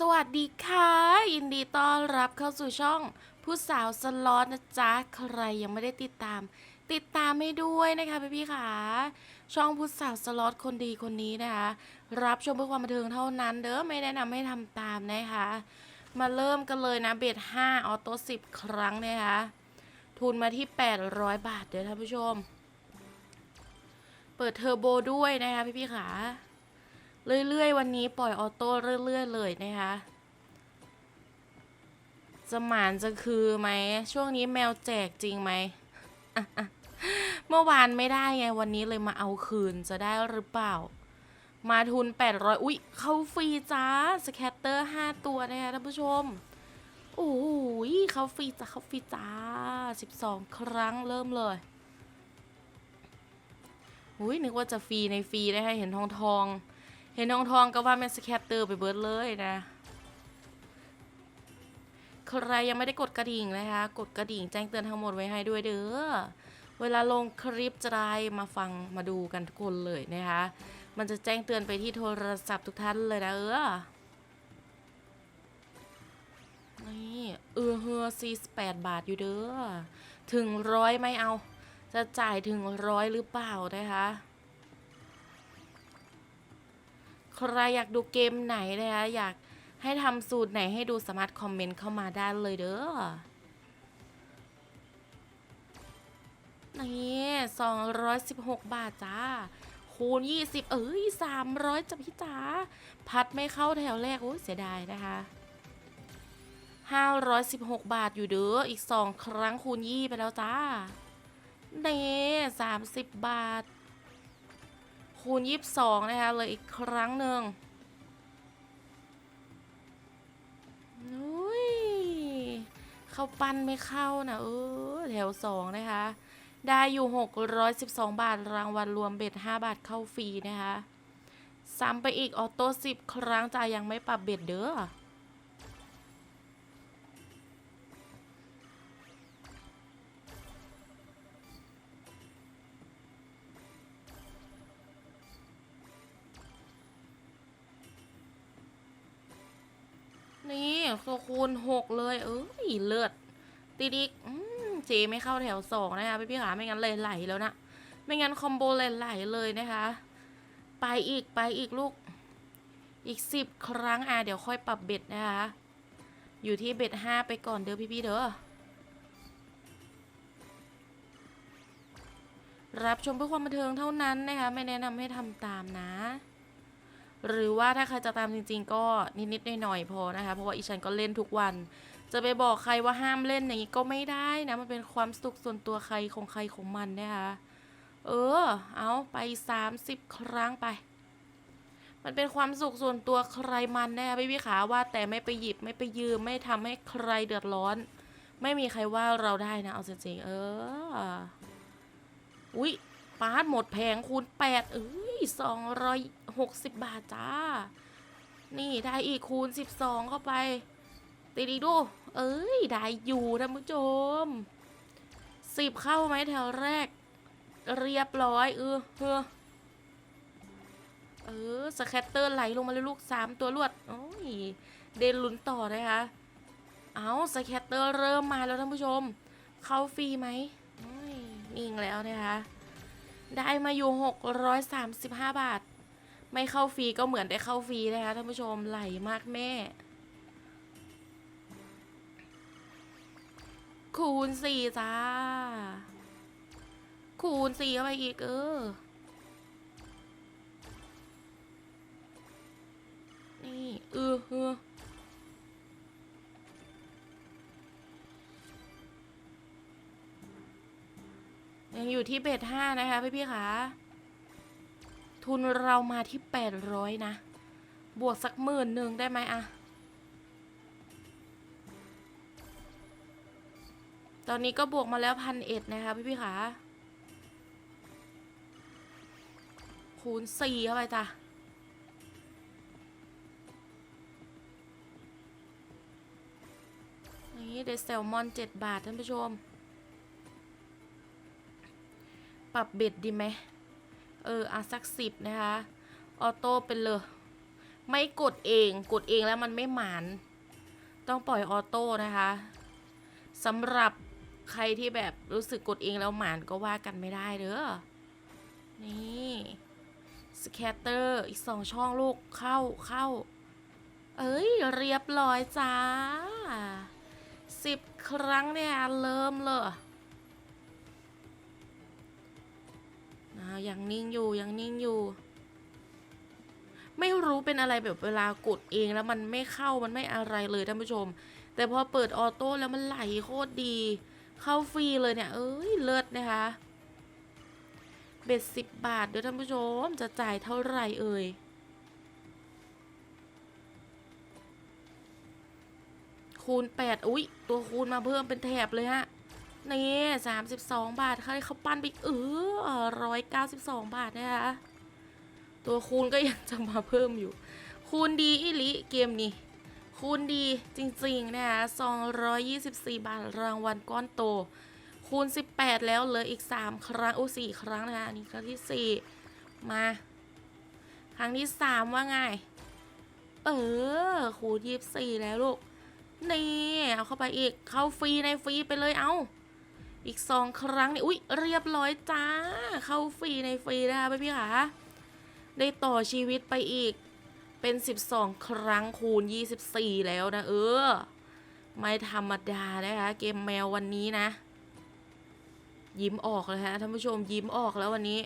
สวัสดีค่ะ ยินดีต้อนรับเข้าสู่ช่อง ผู้สาวสล็อตนะจ๊ะ ใครยังไม่ได้ติดตาม ติดตามให้ด้วยนะคะพี่พี่ๆค่ะช่องผู้สาวสล็อตคนดีคนนี้นะคะ รับชมเพื่อความบันเทิงเท่านั้น เด้อไม่แนะนำให้ทำตามนะคะ มาเริ่มกันเลยนะเบ็ด5ออโต้10ครั้งนะคะทุนมาที่ 800 บาทเดี๋ยวท่านผู้ชม เปิดเทอร์โบด้วยนะคะพี่พี่ๆค่ะ เรื่อยๆ วันนี้ปล่อยออโต้เรื่อยๆ เลยนะคะจะหมานจะคือไหมช่วงนี้แมวแจกจริงไหมเมื่อวานไม่ได้ไงวันนี้เลยมาเอาคืนจะได้หรือเปล่า มาทุน 800 อุ๊ย เข้าฟรีจ้าสแคตเตอร์ 5 ตัวนะคะท่านผู้ชมโอ้โหเข้าฟรีจ้าเข้าฟรีจ้า 12 ครั้งเริ่มเลยอุ้ยนึกว่าจะฟรีในฟรีนะคะเห็นทองทอง เห็นทองทองๆก็ว่าแม่นสแคตเตอร์ไปเบิร์ดเลยนะ ใครยังไม่ได้กดกระดิ่งนะคะ กดกระดิ่งแจ้งเตือนทั้งหมดไว้ให้ด้วยเด้อ เวลาลงคลิปจะได้มาฟังมาดูกันทุกคนเลยนะคะ มันจะแจ้งเตือนไปที่โทรศัพท์ทุกท่านเลยนะเออนี่เออเฮือสี่แปดบาทอยู่เด้อ ถึงร้อยไม่เอา จะจ่ายถึงร้อยหรือเปล่านะคะ รอยากดูเกมไหนนะคะอยากให้ทำสูตรไหนให้ดูสามารถคอมเมนต์เข้ามาได้เลยเด้อนี่สองร้อยสิบหกบาทจ้า คูณยี่สิบเอ้ยสามร้อยจ้ะพี่จ๋าพัดไม่เข้าแถวแรก โอ้ยเสียดายนะคะห้าร้อยสิบหกบาทอยู่เด้ออีกสองครั้งคูณยี่ไปแล้วจ้าเน่สามสิบบาท คูณยี่สิบสองนะคะเลยอีกครั้งหนึ่งนุ้ยเข้าปั้นไม่เข้านะเออแถวสองนะคะ ได้อยู่ 612 บาท รางวัลรวมเบ็ด 5 บาทเข้าฟรีนะคะ ซ้ำไปอีกออโต้10 ครั้งจ่ายยังไม่ปรับเบ็ดเด้อ นี่ก็คูณหกเลย เอ้ยเลือดติดอีกเจไม่เข้าแถวสองนะคะพี่พี่ขาไม่งั้นเลยไหลแล้วนะ ไม่งั้นคอมโบเลยไหลเลยนะคะ ไปอีกไปอีกลูก อีกสิบครั้งอะเดี๋ยวค่อยปรับเบ็ดนะคะ อยู่ที่เบ็ดห้าไปก่อนเด้อพี่พี่ๆเด้อรับชมเพื่อความบันเทิงเท่านั้นนะคะ ไม่แนะนำให้ทำตามนะ หรือว่าถ้าใครจะตามจริง ๆ ก็นิดๆหน่อยๆพอนะคะ เพราะว่าอีฉันก็เล่นทุกวัน จะไปบอกใครว่าห้ามเล่นอย่างนี้ก็ไม่ได้นะ มันเป็นความสุขส่วนตัวใครของใครของมันนะคะ เออ เอาไป 30 ครั้งไป มันเป็นความสุขส่วนตัวใครมันนะคะพี่พี่ขาว่าแต่ไม่ไปหยิบไม่ไปยืมไม่ทำให้ใครเดือดร้อน ไม่มีใครว่าเราได้นะเอาจริงๆเออ อุ๊ยปาดหมดแพงคูณแปดเออ งร้อยหกสิบบาทจ้า นี่ได้อีกคูณสิบสองเข้าไป ตีดีดู เอ้ย ได้อยู่ท่านผู้ชมสิบเข้าไหมแถวแรก เรียบร้อย เออเออเออสแคตเตอร์ไหลลงมาเลยลูกสามตัวรวด โอ้ย เดนลุ้นต่อนะคะ เอาสแคตเตอร์เริ่มมาแล้วท่านผู้ชม เข้าฟรีไหมอ้ยนิ่งแล้วนะคะ ได้มาอยู่ 635 บาท ไม่เข้าฟรีก็เหมือนได้เข้าฟรีนะคะท่านผู้ชมไหลมากแม่ คูณสี่จ้า คูณสี่เข้าไปอีกเออ นี่เออเออ ยังอยู่ที่เบสห้านะคะพี่พี่ๆคะทุนเรามาที่แปดร้อยนะ บวกสักหมื่นหนึ่งได้ไหมอะตอนนี้ก็บวกมาแล้วพันเอ็ดนะคะพี่พี่ๆคะคูณสี่เข้าไปจ้ะนี่ได้แซลมอนเจ็ดบาทท่านผู้ชม ปรับเบ็ดดีไหมเอออะสักสิบนะคะออโต้เป็นเลย ไม่กดเองกดเองแล้วมันไม่หมาน ต้องปล่อยออโต้นะคะสำหรับใครที่แบบรู้สึกกดเองแล้วหมานก็ว่ากันไม่ได้เด้อนี่สแคตเตอร์อีกสองช่องลูกเข้าเข้า เอ้ย เรียบร้อยจ้าสิบครั้งเนี่ยเริ่มเลย นะยังนิ่งอยู่ยังนิ่งอยู่ ไม่รู้เป็นอะไรแบบเวลากดเองแล้วมันไม่เข้ามันไม่อะไรเลยท่านผู้ชม แต่พอเปิดออโต้แล้วมันไหลโคตรดี เข้าฟรีเลยเนี่ย เอ้ยเลิศนะคะเบ็ดสิบบาทเด้อท่านผู้ชมจะจ่ายเท่าไหร่เอ่ยคูณแปดอุ้ยตัวคูณมาเพิ่มเป็นแถบเลยฮะ นี่สามสิบสองบาทค่ะเขาปั้นไปเออร้อยเก้าสิบสองบาทนะคะตัวคูณก็ยังจะมาเพิ่มอยู่ คูณดีอิลิเกมนี้ คูณดีจริงๆนะคะ224บสี่บาทรางวัลก้อนโต คูณ18แปดแล้วเหลืออีก3ครั้งโอ้สี่ครั้งนะคะอันนี้ครั้งที่4มา ครั้งที่3ว่าไง เออ คูณ24แล้วลูกนี่ เอาเข้าไปอีก เข้าฟรีในฟรีไปเลยเอา อีก2ครั้งนี่อุ๊ยเรียบร้อยจ้า เข้าฟรีในฟรีนะคะพี่ๆค่ะได้ต่อชีวิตไปอีกเป็น 12 ครั้งคูณ 24 แล้วนะ เออ ไม่ธรรมดานะคะเกมแมววันนี้นะ ยิ้มออกเลยฮะท่านผู้ชมยิ้มออกแล้ววันนี้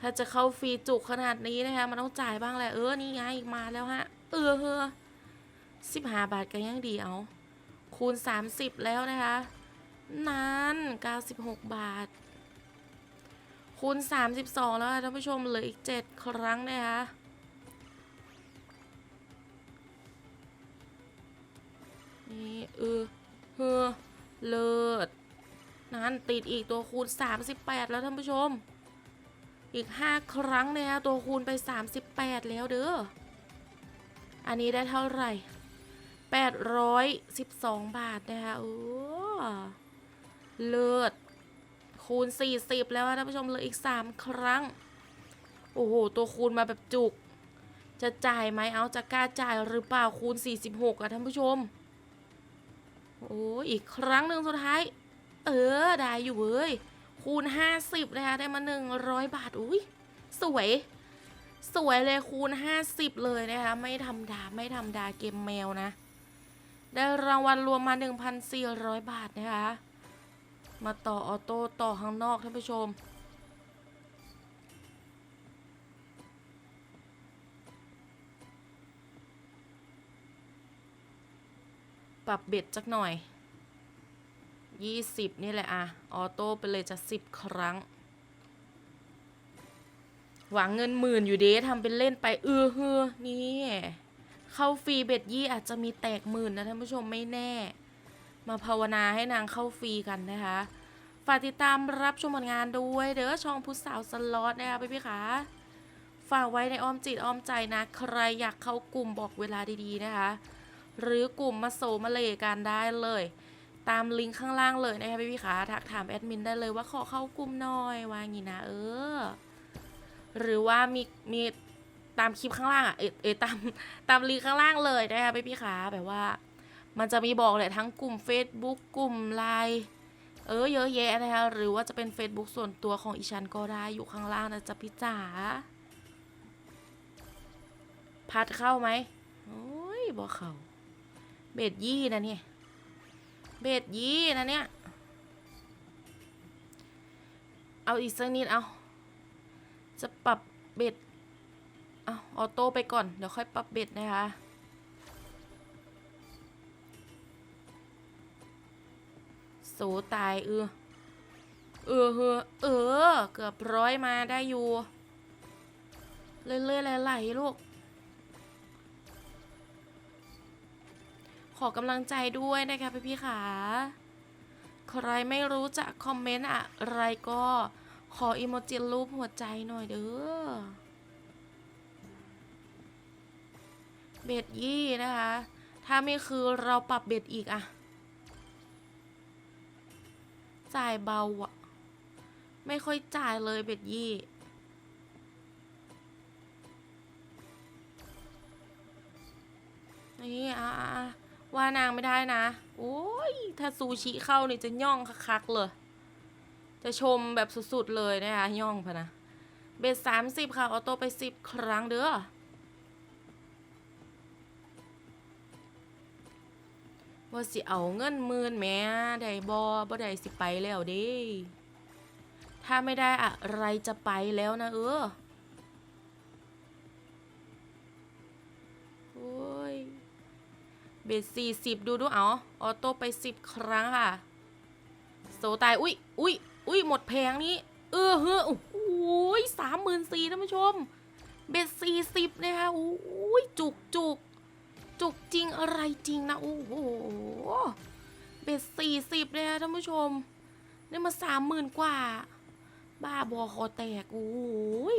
ถ้าจะเข้าฟรีจุกขนาดนี้นะคะมันต้องจ่ายบ้างแหละเออนี่ไงอีกมาแล้วฮะ เออเฮอสิบห้าบาทก็ยังดีเอา คูณ 30 แล้วนะคะ นั้น 96 บาท คูณ 32 แล้วค่ะท่านผู้ชมเหลืออีก 7 ครั้งนะคะนี่เออเฮอเลิศนั้นติดอีกตัวคูณ 38 แล้วท่านผู้ชม อีก 5 ครั้งเนี่ยตัวคูณไป 38 แล้วเด้อ อันนี้ได้เท่าไหร่ 812 บาทนะคะโอ้ เลิศคูณ 40 แล้วอะท่านผู้ชมเหลืออีก 3 ครั้ง โอ้โห ตัวคูณมาแบบจุก จะจ่ายไหมเอาจะกล้าจ่ายหรือเปล่าคูณ 46อะท่านผู้ชม โอ้อีกครั้งหนึ่งสุดท้าย เออ ได้อยู่เว้ย คูณ 50 นะคะ ได้มา 100 บาท อุ้ยสวย สวยเลยคูณ 50 เลยนะคะ ไม่ธรรมดาไม่ธรรมดาเกมแมวนะ ได้รางวัลรวมมา 1,400 บาทนะคะ มาต่อออโต้ต่อข้างนอกท่านผู้ชม ปรับเบ็ดจักหน่อย 20 นี่แหละอะออโต้ไปเลยจะ 10 ครั้ง หวังเงินหมื่นอยู่เด้ทำเป็นเล่นไปเออเฮือนี่ เข้าฟรีเบ็ดยี่อาจจะมีแตกหมื่นนะท่านผู้ชมไม่แน่ มาภาวนาให้นางเข้าฟรีกันนะคะ ฝากติดตามรับชมผลงานด้วย เด้อช่องพุทธสาวสล็อตนะคะพี่พี่ๆคะฝากไว้ในอ้อมจิตอ้อมใจนะ ใครอยากเข้ากลุ่มบอกเวลาดีๆนะคะ หรือกลุ่มมาโซมาเลกันได้เลย ตามลิงก์ข้างล่างเลยนะคะพี่พี่ๆคะทักถามแอดมินได้เลยว่าขอเข้ากลุ่มหน่อยว่างี้นะเออ หรือว่ามีมีตามคลิปข้างล่างอะเอเอตามตามลิงก์ข้างล่างเลยนะคะพี่พี่ๆคะแบบว่า มันจะมีบอกเลยทั้งกลุ่ม Facebook กลุ่มไลน์เออเยอะแยะนะคะหรือว่าจะเป็น Facebook ส่วนตัวของอีชันก็ได้อยู่ข้างล่างนะจ๊ะพี่จ๋าพัดเข้าไหมโอ้ยบอกเขาเบ็ดยี่นะเนี่ยเบ็ดยี่นะเนี่ยเอาอีกสักนิดเอาจะปรับเบ็ดเอาออโต้ไปก่อน เดี๋ยวค่อยปรับเบ็ดนะคะ สูตายเออเออเออเออ เกือบร้อยมาได้อยู่ เรื่อยๆไหลๆลูก ขอกำลังใจด้วยนะคะพี่ๆค่ะใครไม่รู้จะคอมเมนต์อะไรก็ขออีโมจิรูปหัวใจหน่อยเด้อ เบ็ดยี่นะคะ ถ้าไม่คือเราปรับเบ็ดอีกอะ จ่ายเบาอะไม่ค่อยจ่ายเลยเบ็ดยี่นี่อะว่านางไม่ได้นะ โอ้ย ถ้าซูชิเข้านี่จะย่องคักๆเลย จะชมแบบสุดๆเลยนะคะย่องพะนะ เบสสามสิบค่ะ ออโต้ไปสิบครั้งเด้อ ว่าสิเอาเงินหมื่นแม่ได้บอบ่ได้สิไปแล้วเด้ถ้าไม่ได้อะไรจะไปแล้วนะ เออโอ้ยเบสสี่สิบดูดูเอาออโต้ไปสิบครั้งค่ะ โซตาย อุ้ยอุ้ยอุ้ยหมดแพงนี้ เออเฮ้อโอ้โหสามหมื่นสี่ท่านผู้ชม เบสสี่สิบนะคะโอ้ยจุกจุก จุกจริงอะไรจริงนะ โอ้โหเบสสี่สิบเลยนะท่านผู้ชม ได้มาสามหมื่นกว่า บ้าบอคอแตก โอ้ย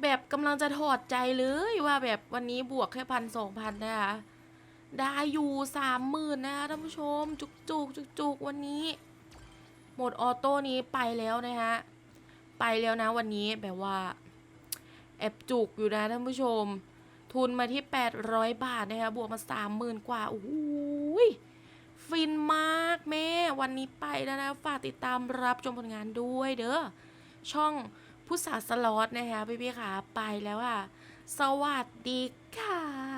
แบบกำลังจะถอดใจเลยว่าแบบวันนี้บวกแค่พันสองพันนะคะได้อยู่สามหมื่นนะคะท่านผู้ชม จุกจุกจุกจุกวันนี้ หมดออโต้นี้ไปแล้วนะคะไปแล้วนะวันนี้แบบว่า แอบจุกอยู่นะท่านผู้ชม ทุนมาที่ 800 บาทนะคะบวกมา 30,000 กว่าโอ้โหยฟินมากแม่ วันนี้ไปแล้วนะฝากติดตามรับชมผลงานด้วยเด้อช่องผู้สาสลอตนะคะพี่ๆค่ะไปแล้วค่ะ สวัสดีค่ะ